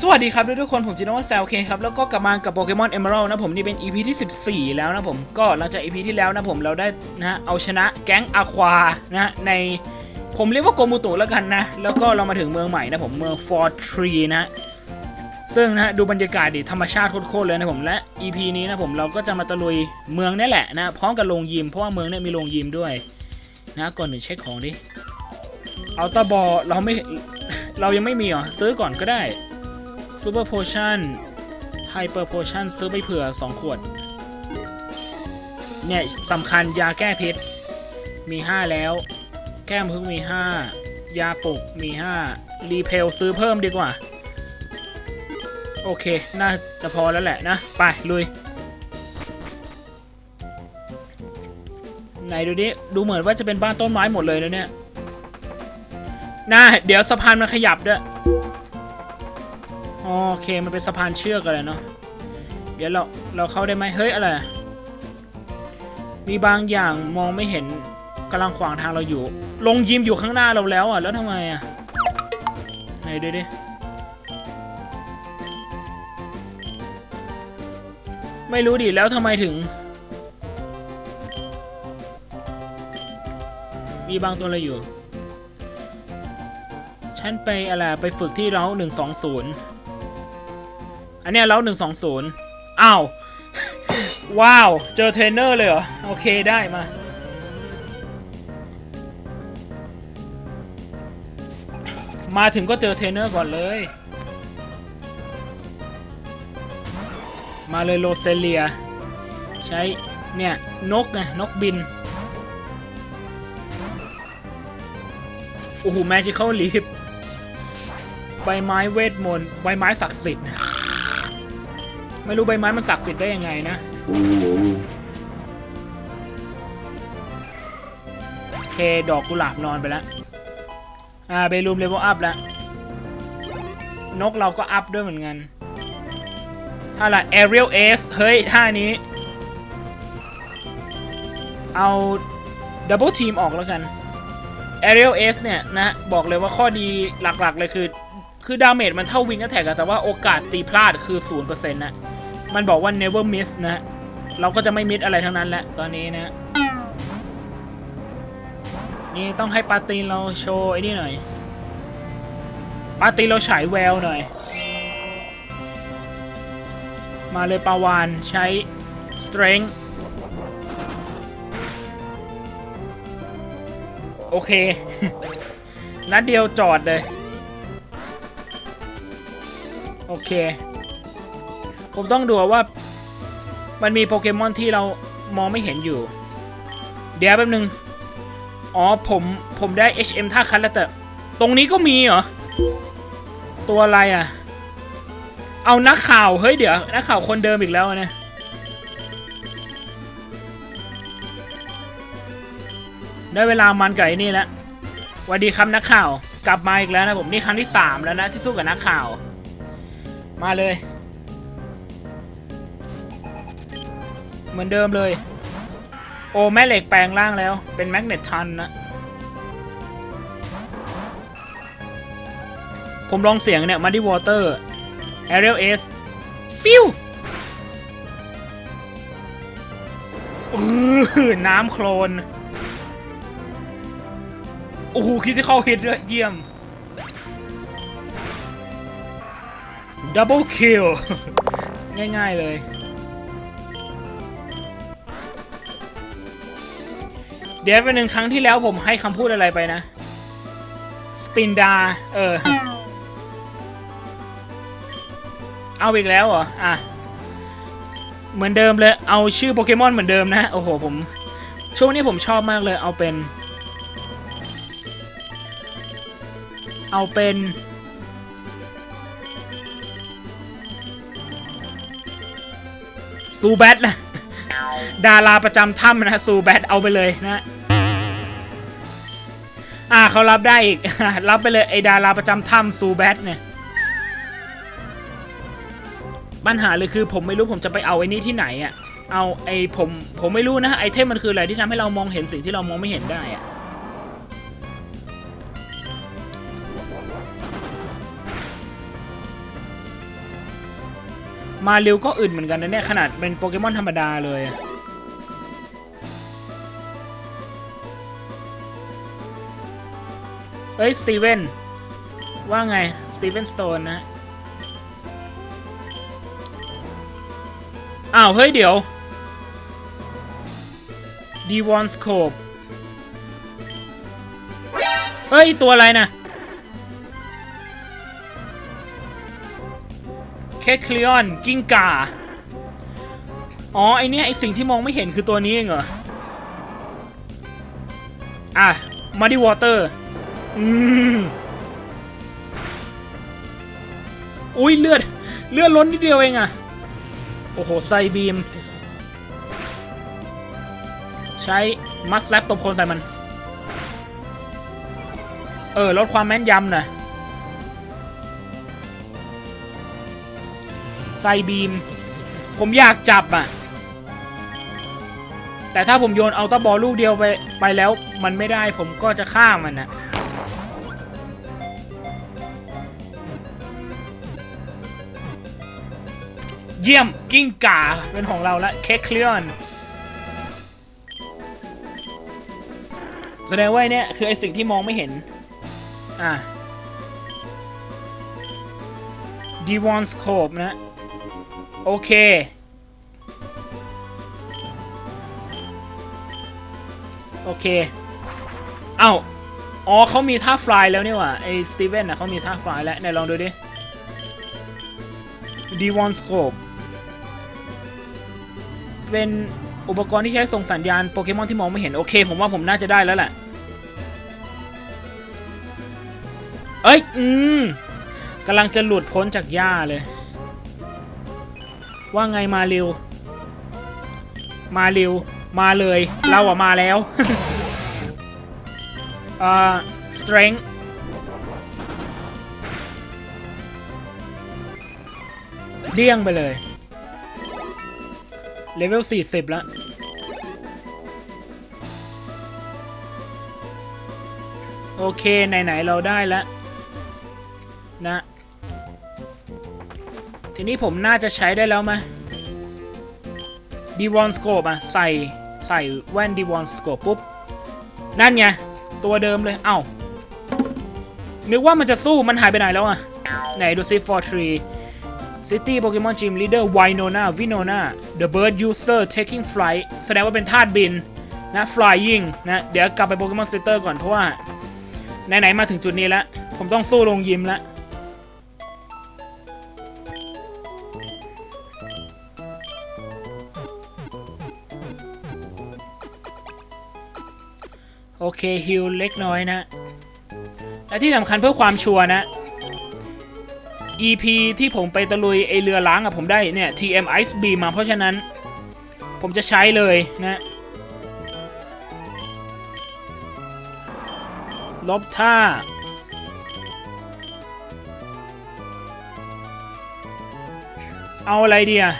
สวัสดีครับทุกคนผมจินวัฒน์แซลเคครับแล้วก็กลับมากับโปเกมอนเอเมอรัลนะผมนี่เป็น EP ที่ 14 แล้วนะผมก็หลังจาก EP ที่แล้วนะผมเราได้นะเอาชนะแก๊งอะควานะในผมเรียกว่าโกมูตุแล้วกันนะ แล้วก็เรามาถึงเมืองใหม่นะผมเมืองฟอร์ทรีนะซึ่งนะดูบรรยากาศดิธรรมชาติโคตรๆเลยนะผมและ EP นี้นะผมเราก็จะมาตะลุยเมืองนี่แหละนะพร้อมกับโรงยิมเพราะว่าเมืองเนี่ยมีโรงยิมด้วยนะก่อนหนึ่งเช็คของดิเอาตาบอเราไม่เรายังไม่มีหรอซื้อก่อนก็ได้ ซูเปอร์โพชั่นไฮเปอร์โพชั่นซื้อไปเผื่อ 2 ขวด เนี่ยสำคัญยาแก้พิษ มี 5 แล้ว แก้มพึ่งมี 5 ยาปลุกมี 5 รีเพลซื้อเพิ่มดีกว่า โอเค น่าจะพอแล้วแหละนะ ไป ลุย ไหนดูดิ ดูเหมือนว่าจะเป็นบ้านต้นไม้หมดเลยแล้วเนี่ย น่า เดี๋ยวสะพานมันขยับด้วย โอเค มันเป็นสะพานเชือกกันเลยเนาะ เดี๋ยวเรา เราเข้าได้ไหมเฮ้ย อะไร มีบางอย่างมองไม่เห็นกำลังขวางทางเราอยู่ ลงยิมอยู่ข้างหน้าเราแล้วอะ แล้วทำไมอะ ไหนดูดิ ไม่รู้ดิ แล้วทำไมถึง มีบางตัวอะไรอยู่ ฉันไปอะไร ไปฝึกที่เราหนึ่งสองศูนย์ อันเนี้ยเราหนึ่งสองศูนย์อ้าว ว้าว เจอเทรนเนอร์เลยเหรอ โอเคได้มา มาถึงก็เจอเทรนเนอร์ก่อนเลย มาเลยโรเซเลีย ใช้ เนี่ย นกไงนกบิน โอ้โหแมจิคอลลีฟใบไม้เวทมนต์ ใบไม้ศักดิ์สิทธิ์ ไม่รู้ใบไม้มันศักดิ์สิทธิ์ได้ยังไงนะ โอเค ดอกกุหลาบนอนไปแล้ว อ่าเบลูมเลเวลอัพแล้ว นกเราก็อัพด้วยเหมือนกันถ้าละ Aerial S เฮ้ย ท่านี้ เอาดับเบิลทีมออกแล้วกัน Aerial S เนี่ยนะบอกเลยว่าข้อดีหลักๆเลยคือ คือดาเมจมันเท่าวิงก็แทกแต่ว่าโอกาสตีพลาดคือ 0%นะ มันบอกว่า never miss นะ เราก็จะไม่มิดอะไรทั้งนั้นแหละตอนนี้นะ นี่ต้องให้ปาตีนเราโชว์ไอ้นี่หน่อย ปาตีนเราฉายแววหน่อย มาเลยปาวานใช้ strength โอเค นัดเดียวจอดเลย โอเค ผมต้องดูว่า มันมีโปเกมอนที่เรามองไม่เห็นอยู่ เดี๋ยวแป๊บนึง อ๋อผมผมได้ HM ท่าคันแล้วแต่ ตรงนี้ก็มีเหรอ ตัวอะไรอะ เอานักข่าว เฮ้ยเดี๋ยว นักข่าวคนเดิมอีกแล้วนะได้เวลามันไก่นี่แล้วสวัสดีครับนักข่าว กลับมาอีกแล้วนะผมนี่ครั้งที่ 3 แล้วนะที่สู้กับนักข่าว มาเลย เหมือนเดิมเลย โอ้ แม่เหล็กแปลงร่างแล้ว เป็นแมกเนตทันนะ ผมลองเสียงเนี่ยมาดิวอเตอร์ Ariel S ปิ้วอื้อน้ำโคลน โอ้โหคิดที่เข้าฮิตด้วยเยี่ยม ดับเบิลคิล ง่ายๆเลย เดี๋ยวเป็นหนึ่งครั้งที่แล้วผมให้คำพูดอะไรไปนะ สปินดา เออ เอาอีกแล้วเหรอ อะ เหมือนเดิมเลย เอาชื่อโปเกมอนเหมือนเดิมนะ โอ้โห ผม ช่วงนี้ผมชอบมากเลย เอาเป็น เอาเป็น ซูแบทนะดาราประจำถ้ำนะซูแบทเอาไปเลยนะ อ่าเขารับได้อีก รับไปเลยไอดาราประจำถ้ำซูแบทเนี่ย ปัญหาเลยคือผมไม่รู้ผมจะไปเอาไอ้นี่ที่ไหนอะ่ะเอาไอผมผมไม่รู้นะไอเทมมันคืออะไรที่ทำให้เรามองเห็นสิ่งที่เรามองไม่เห็นได้อะมาเร็วก็อึดเหมือนกันนะเนี่ยขนาดเป็นโปเกมอนธรรมดาเลย เอ้ย สตีเวน ว่าไง สตีเวนสโตนนะ อ้าว เฮ้ย เดี๋ยวดีวอนสโคปเฮ้ย ตัวอะไรนะแคคลีออน กิ้งก่า อ๋อ ไอเนี้ยไอสิ่งที่มองไม่เห็นคือตัวนี้เองเหรอ อะมาดิวอเตอร์ อุ้ยเลือด เลือดล้นนิดเดียวเองอะโอ้โห ไซบีม ใช้มัสแลปตบคนใส่มัน เออ ลดความแม่นยำหน่อยไซบีม ผมอยากจับอะแต่ถ้าผมโยนเอาตะบอลลูกเดียวไปไปแล้วมันไม่ได้ผมก็จะฆ่ามันนะ เยี่ยมกิ้งก่าเป็นของเราละเคคเคลียนแสดงว่าเนี่ยคือไอสิ่งที่มองไม่เห็น อะดีวอนสโคปนะ โอเค โอเค เอ้า อ๋อเขามีท่าฟลายแล้วนี่หว่า ไอสตีเวนนะเขามีท่าฟลายแล้วไหนลองดูดิดีวอนสโคป เป็นอุปกรณ์ที่ใช้ส่งสัญญาณโปเกมอนที่มองไม่เห็น โอเค ผมว่าผมน่าจะได้แล้วแหละ เอ้ย อืมกำลังจะหลุดพ้นจากหญ้าเลย ว่าไงมาเร็ว มาเร็ว มาเลย เราอะมาแล้วอ่า strength เดี้ยงไปเลย เลเวล 40 แล้ว โอเค ไหน ๆ เราได้แล้ว นะ ทีนี้ผมน่าจะใช้ได้แล้วไหมดีวอนสโคปอะใส่ใส่แว่นดีวอนสโคปปุ๊บ นั่นไง ตัวเดิมเลย เอ้านึกว่ามันจะสู้มันหายไปไหนแล้วอะไหนดูซิ for tree City Pokemon Gym Leader Winona Winona The Bird User Taking Flight แสดงว่าเป็นธาตุบินนะ Flying นะ เดี๋ยวกลับไป Pokemon Center ก่อนเพราะว่า ไหน ๆ มาถึงจุดนี้แล้ว ผมต้องสู้ลงยิมแล้วโอเคฮิลเล็กน้อยนะ และที่สำคัญเพื่อความชัวร์นะ EP ที่ผมไปตะลุยไอเรือล้างอะผมได้เนี่ย TM Ice Beam มาเพราะฉะนั้น ผมจะใช้เลยนะลบท่า เอาอะไรดีอะ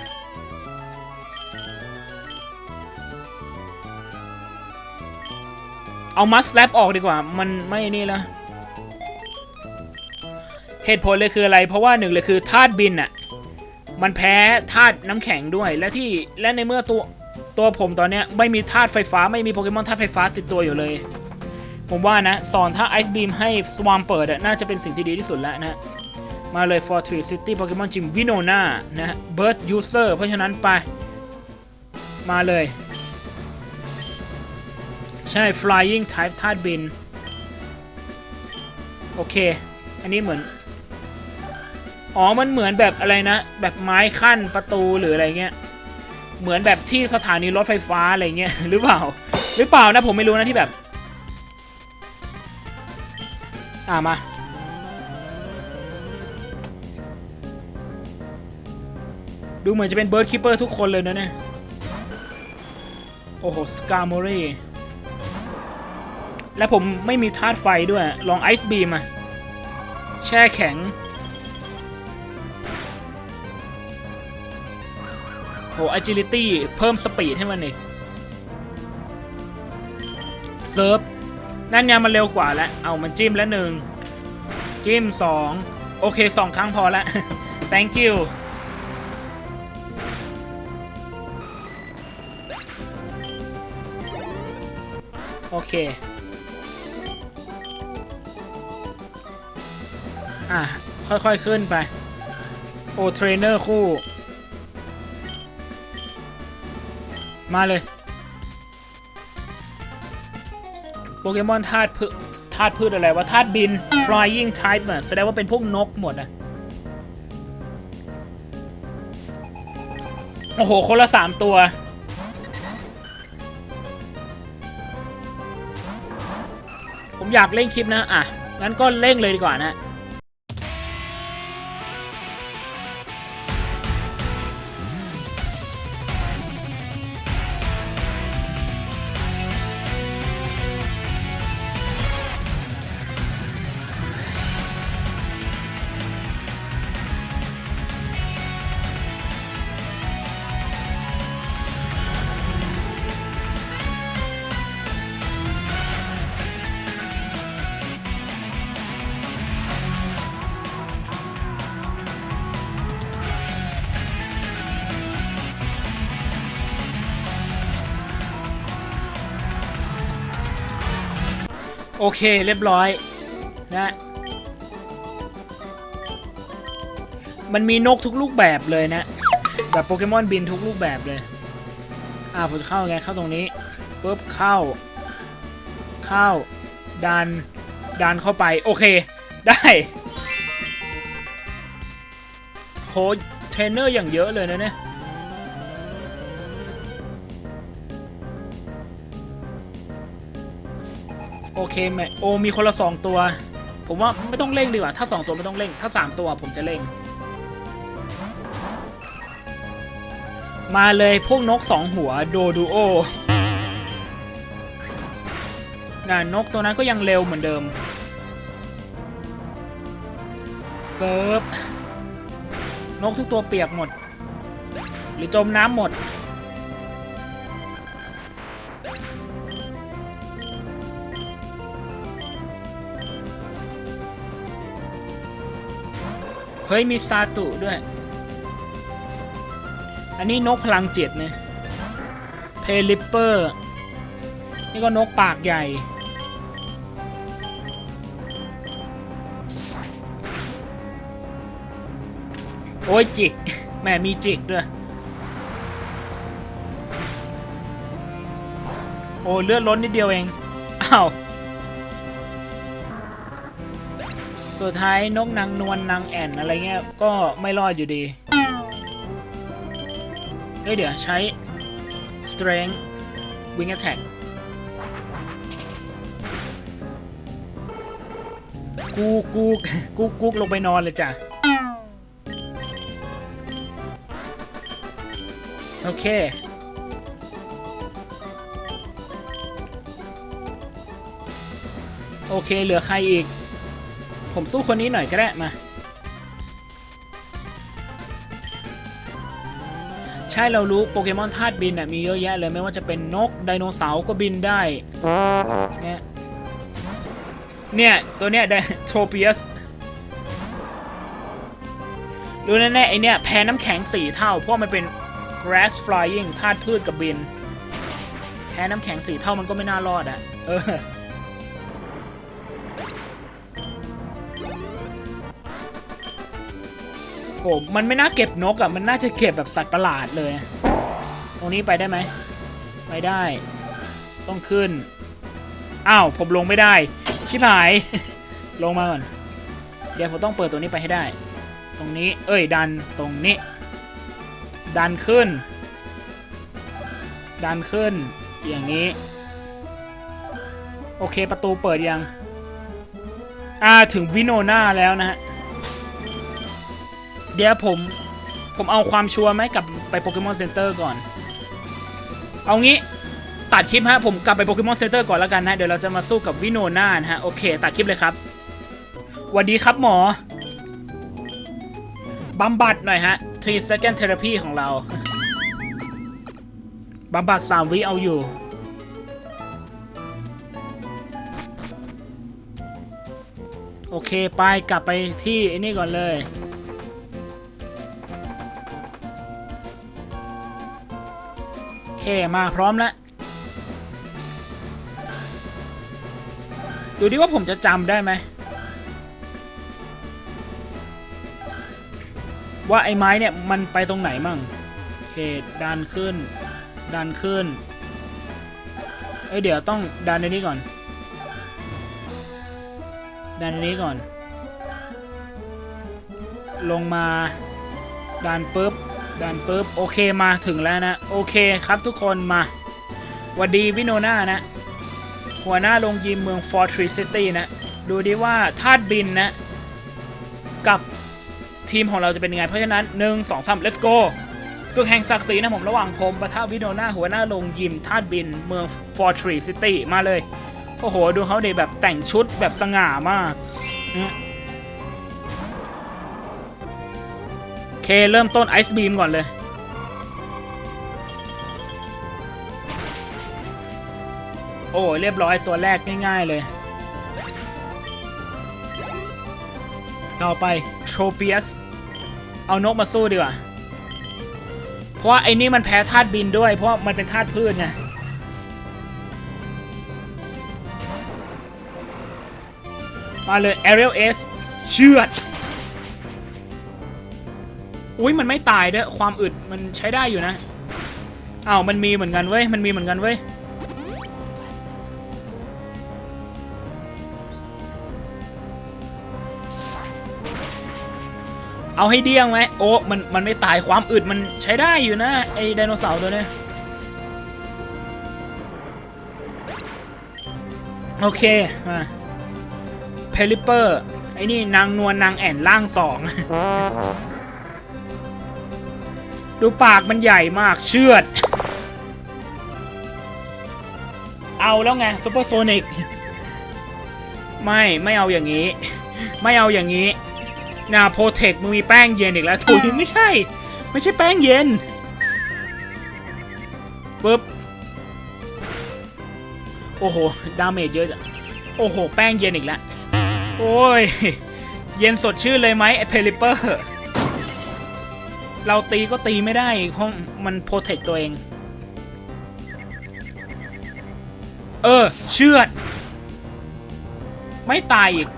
เอามัสแลปออกดีกว่า มันไม่นี่แล้ว เหตุผลเลยคืออะไร เพราะว่าหนึ่งเลยคือธาตุบินอะมันแพ้ธาตุน้ำแข็งด้วยและที่และในเมื่อตัวตัวผมตอนเนี้ยไม่มีธาตุไฟฟ้าไม่มีโปเกมอนธาตุไฟฟ้าติดตัวอยู่เลย ผมว่านะ สอนถ้าไอซ์บีมให้สวามเปิดอะน่าจะเป็นสิ่งที่ดีที่สุดแล้วนะ มาเลย for tree city Pokemon Gym Winona นะ bird user เพราะฉะนั้นไป มาเลย ใช่ flying type ธาตุบิน โอเค อันนี้เหมือน อ๋อ มันเหมือนแบบอะไรนะ แบบไม้ขั้นประตูหรืออะไรเงี้ย เหมือนแบบที่สถานีรถไฟฟ้าอะไรเงี้ยหรือเปล่า หรือเปล่านะผมไม่รู้นะที่แบบ อ่ามา ดูเหมือนจะเป็นเบิร์ดคิปเปอร์ทุกคนเลยนะเนี่ย โอ้โห สกาโมรีและผมไม่มีธาตุไฟด้วย ลองไอซ์บีมอะแช่แข็ง โห agility เพิ่มสปีดให้มันอีกเซิร์ฟนั่นยามันเร็วกว่าแล้ว เอามันจิ้มแล้วหนึ่งจิ้มสองโอเคสองครั้งพอแล้ว thank you โอเค อะ ค่อยๆขึ้นไป โอเทรนเนอร์คู่ มาเลย โปเกมอนธาตุพืชธาตุพืชอะไรวะธาตุบิน flying type อะแสดงว่าเป็นพวกนกหมดอะโอ้โห คนละสามตัว ผมอยากเล่นคลิปนะ อะ งั้นก็เร่งเลยดีกว่านะ โอเคเรียบร้อยนะมันมีนกทุกรูปแบบเลยนะ แบบโปเกมอนบินทุกรูปแบบเลย อ่าผมจะเข้าไงเข้าตรงนี้ปุ๊บเข้า เข้า ดัน ดันเข้าไป โอเค ได้โหเทรนเนอร์อย่างเยอะเลยนะเนี่ย โอเคแม่โอมีคนละสองตัว ผมว่าไม่ต้องเร่งดีกว่า ถ้าสองตัวไม่ต้องเร่ง ถ้าสามตัวผมจะเร่ง มาเลยพวกนกสองหัวโดดูโอน่ะนกตัวนั้นก็ยังเร็วเหมือนเดิม เซิร์ฟ นกทุกตัวเปียกหมด หรือจมน้ำหมด เฮ้ยมีซาตุด้วย อันนี้นกพลังจิตเนี่ยเพลิปเปอร์ นี่ก็นกปากใหญ่ โอ้ยจิกแหมมีจิกด้วย โอ้เลือดล้นนิดเดียวเอง อ้าว สุดท้ายนกนางนวลนางแอ่นอะไรเงี้ยก็ไม่รอดอยู่ดีเฮ้ยเดี๋ยวใช้ strength wing attack กูกูกูกูลงไปนอนเลยจ้ะ โอเค โอเค เหลือใครอีก ผมสู้คนนี้หน่อยก็ได้มา ใช่เรารู้โปเกมอนธาตุบินอะมีเยอะแยะเลยไม่ว่าจะเป็นนกไดโนเสาร์ก็บินได้เนี่ยเนี่ยตัวเนี้ยไดโทเปียสรู้แน่ๆไอเนี้ยแพ้น้ำแข็งสี่เท่า เพราะมันเป็น grass flying ธาตุพืชกับบิน แพ้น้ำแข็งสี่เท่ามันก็ไม่น่ารอดอะ เออ โอ้มันไม่น่าเก็บนกอะ่ะ มันน่าจะเก็บแบบสัตว์ประหลาดเลย ตรงนี้ไปได้ไหม ไปได้ ต้องขึ้น อ้าว ผมลงไม่ได้ ชิบหาย ลงมาก่อน เดี๋ยวผมต้องเปิดตัวนี้ไปให้ได้ ตรงนี้ เอ้ย ดัน ตรงนี้ ดันขึ้น ดันขึ้น อย่างนี้ โอเค ประตูเปิดยัง อ่า ถึงวิโนนาแล้วนะฮะ เดี๋ยวผม ผมเอาความชัวร์ไหมกลับไปโปเกมอนเซ็นเตอร์ก่อน เอางี้ตัดคลิปฮะ ผมกลับไปโปเกมอนเซ็นเตอร์ก่อนแล้วกันนะ เดี๋ยวเราจะมาสู้กับวิโนนานะฮะ โอเค ตัดคลิปเลยครับสวัสดีครับหมอบำบัดหน่อยฮะ3 second therapy ของเราบำบัด3วิเอาอยู่ โอเค ไปกลับไปที่ไอ้นี่ก่อนเลย เคมาพร้อมแล้วดูดิว่าผมจะจำได้ไหม ว่าไอ้ไม้เนี่ยมันไปตรงไหนมั่งเคดันขึ้น ดันขึ้น เอ้ยเดี๋ยวต้องดันในนี้ก่อน ดันในนี้ก่อน ลงมาดันปุ๊บ ดันปุ๊บโอเคมาถึงแล้วนะ โอเคครับทุกคนมาวัดดีวิโนนานะ หัวหน้าโรงยิมเมือง Fortress City นะ ดูดิว่าธาตุบินนะ กับทีมของเราจะเป็นยังไง เพราะฉะนั้น 1 2 3 let's go ศึกแห่งศักดิ์ศรีนะผมระหว่างผมปะทะวิโนนาหัวหน้าโรงยิมธาตุบินเมือง Fortress City มาเลย โอ้โห ดูเขาเดแบบแต่งชุดแบบสง่ามาก เคเริ่มต้นไอซ์บีมก่อนเลย โอ้เรียบร้อยตัวแรกง่ายๆเลย ต่อไปโทรเปียส เอานกมาสู้ดีกว่า เพราะไอ้นี่มันแพ้ธาตุบินด้วย เพราะมันเป็นธาตุพืชไงมาเลย Ariel S เชือด อุ้ยมันไม่ตายด้วยความอึดมันใช้ได้อยู่นะอ้าวมันมีเหมือนกันเว้ยมันมีเหมือนกันเว้ยเอาให้เดี้ยงไหมโอ้มันมันไม่ตายความอึดมันใช้ได้อยู่นะไอไดโนเสาร์ตัวเนี้ยโอเคมาเพลิเปอร์ไอ้นี่นางนวลนางแอ่นล่างสอง ดูปากมันใหญ่มากเชือด เอาแล้วไงซูเปอร์โซนิกไม่ไม่เอาอย่างนี้ ไม่เอาอย่างนี้นาโปรเทคมึงมีแป้งเย็นอีกแล้วถุยไม่ใช่ ไม่ใช่แป้งเย็นปึ๊บโอ้โห ดาเมจเยอะจังโอ้โห แป้งเย็นอีกแล้ว โอ้ย เย็นสดชื่นเลยไหมไอเพลิเปอร์ เราตีก็ตีไม่ได้เพราะมันโปรเทคตัวเอง เออ เชือด ไม่ตายอีก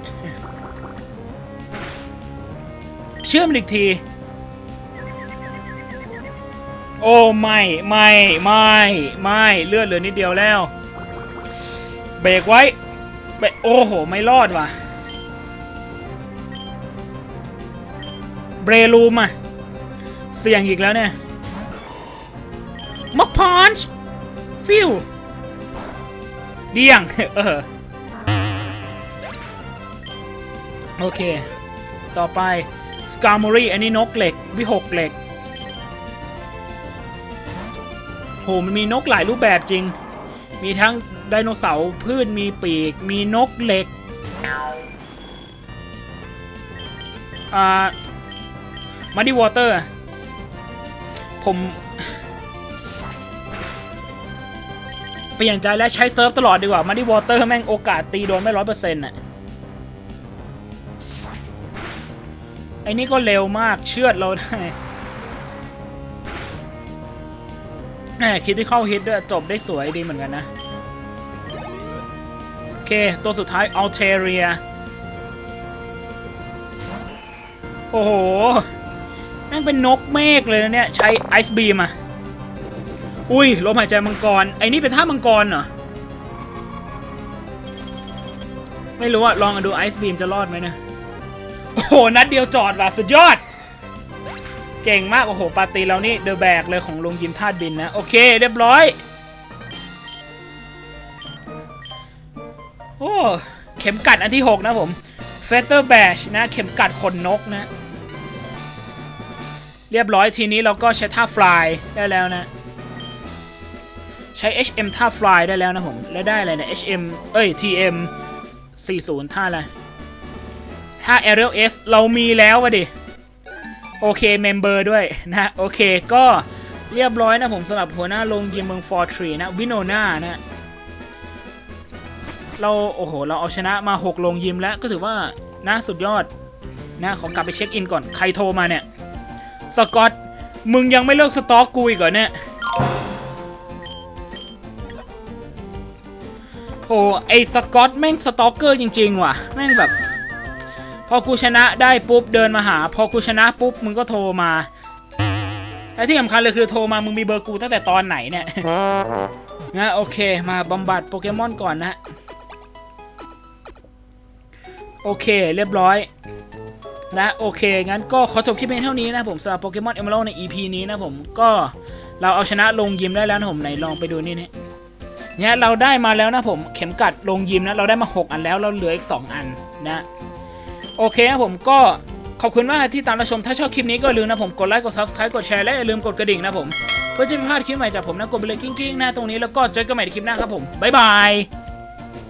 เชื่อมอีกที โอ้ ไม่ ไม่ ไม่ ไม่ เลือดเหลือนิดเดียวแล้ว เบรกไว้เบรกโอ้โห ไม่รอดว่ะ เบรลูมอะ เสี่ยงอีกแล้วเนี่ยมาพอนช์ฟิวเดี่ยง เออ โอเค ต่อไปสกา m ม r y อันนี้นกเหล็ก วิหกเหล็กโหมันมีนกหลายรูปแบบจริง มีทั้งไดโนเสาร์พืชมีปีก มีนกเหล็ก อ่า มาดิวอเตอร์ ผมเปลี่ยนใจแล้วใช้เซิร์ฟตลอดดีกว่ามาดิวอเตอร์แม่งโอกาสตีโดนไม่ร้อยเปอร์เซ็นต์อะไอ้นี่ก็เร็วมากเชือดเราได้แหมคิดที่เข้าฮิตด้วยจบได้สวยดีเหมือนกันนะ โอเค ตัวสุดท้ายอัลเทเรีย โอ้โห แม่งเป็นนกเมฆเลยนะเนี่ย ใช้ไอซ์บีมอะอุ้ยลมหายใจมังกร ไอ้นี่เป็นท่ามังกรเหรอ ไม่รู้อะลองดูไอซ์บีมจะรอดไหมเนะ โอ้โห นัดเดียวจอดว่ะ สุดยอด เก่งมาก โอ้โห ปาร์ตีเรานี่เดอะแบกเลยของลงยิมธาตุบินนะ โอเค เรียบร้อย โอ้ เข็มกัดอันที่ 6 นะผม Feather Badge นะ เข็มกัดขนนกนะ เรียบร้อยทีนี้เราก็ใช้ท่า Fly ได้แล้วนะ ใช้ HM ท่า Fly ได้แล้วนะผม และได้อะไรนะ HM เอ้ย TM 40 ท่าอะไรถ้า Ariel S เรามีแล้ววะดิ โอเคเมมเบอร์ด้วยนะ โอเคก็เรียบร้อยนะผมสำหรับหัวหน้าลงยิมเมืองฟอร์ทรีนะวินโนนานะเราโอ้โห เราเอาชนะมา 6 ลงยิมแล้วก็ถือว่าน่าสุดยอดนะขอกลับไปเช็คอินก่อนใครโทรมาเนี่ย สกอต มึงยังไม่เลิกสต็อกกูอีกเหรอเนี่ย โอ้ไอสกอตแม่งสต็อกเกอร์จริง ๆ ว่ะ แม่งแบบ พอกูชนะได้ปุ๊บเดินมาหา พอกูชนะปุ๊บมึงก็โทรมาและที่สำคัญเลยคือโทรมามึงมีเบอร์กูตั้งแต่ตอนไหนเนี่ยนะโอเคมาบำบัดโปเกมอนก่อนนะ โอเคเรียบร้อย นะโอเค งั้นก็ขอจบคลิปเพียงเท่านี้นะผมสำหรับโปเกมอนเอม r ร d ใน EP นี้นะผมก็เราเอาชนะลงยิมได้แล้วนะผมไหนลองไปดูนี่นี่เนี่ยเราได้มาแล้วนะผมเข็มกัดลงยิมนะเราได้มา 6 อันแล้วเราเหลืออีก 2 อันนะโอเคนะผมก็ขอบคุณมากที่ตามรับชม ถ้าชอบคลิปนี้ก็อย่าลืมนะผมกดไลค์กด subscribe กดแชร์และอย่าลืมกดกระดิ่งนะผม เพื่อจะไม่พลาดคลิปใหม่จากผมนะกดไปเลยกิ้งๆนะตรงนี้แล้วก็เจอกันใหม่ในคลิปหน้าครับผมบ๊ายบาย